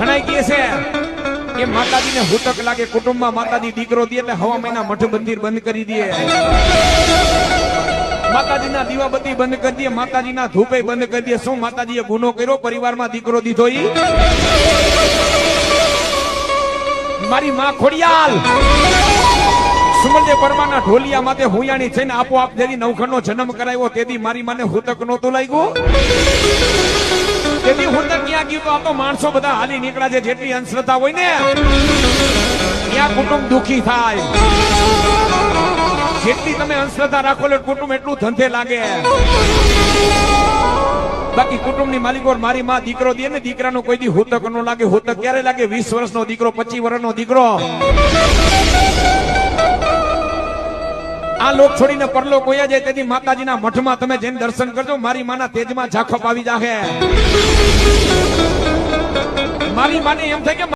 ઘણાય કહે છે. કે માતાજીને હુતક લાગે, કુટુંબમાં માતાજી દીકરો દે એટલે હવા મહિના મઠ મંદિર બંધ કરી દે. માતાજીના દીવાબત્તી બંધ કરી દે, માતાજીના ધૂપે બંધ કરી દે. શું માતાજીએ ગુનો કર્યો? પરિવારમાં દીકરો દીધો મારી માં ખોડિયાલ. સુમલજે પરમાના ઢોલિયા માથે હુયાણી થઈને આપોઆપ જેની નવખંડનો જન્મ કરાવ્યો, તેથી મારી માને હુતક નહોતું લાગ્યું. ગયું તો આમ તો માણસો બધા હાલી નીકળ્યા છે જેટલી અંશ્રદ્ધા હોય ને, ત્યાં કુટુંબ દુખી થાય. જેટલી તમે અંશ્રદ્ધા રાખો એટલે કુટુંબ એટલું ધંધે લાગે. બાકી કુટુંબની માલિકો મારી માં દીકરો દે ને, દીકરાનો કોઈ દી હોતક નો લાગે. હોતક ક્યારે લાગે? વીસ વર્ષનો દીકરો, પચીસ વર્ષનો દીકરો. આ લોક છોડીને પરલો કોયા જાય તેથી માતાજીના મઠમાં તમે જઈને દર્શન કરજો. મારી માના તેજમાં ઝાખપ આવી જાહે. મારી માને એમ થાય કે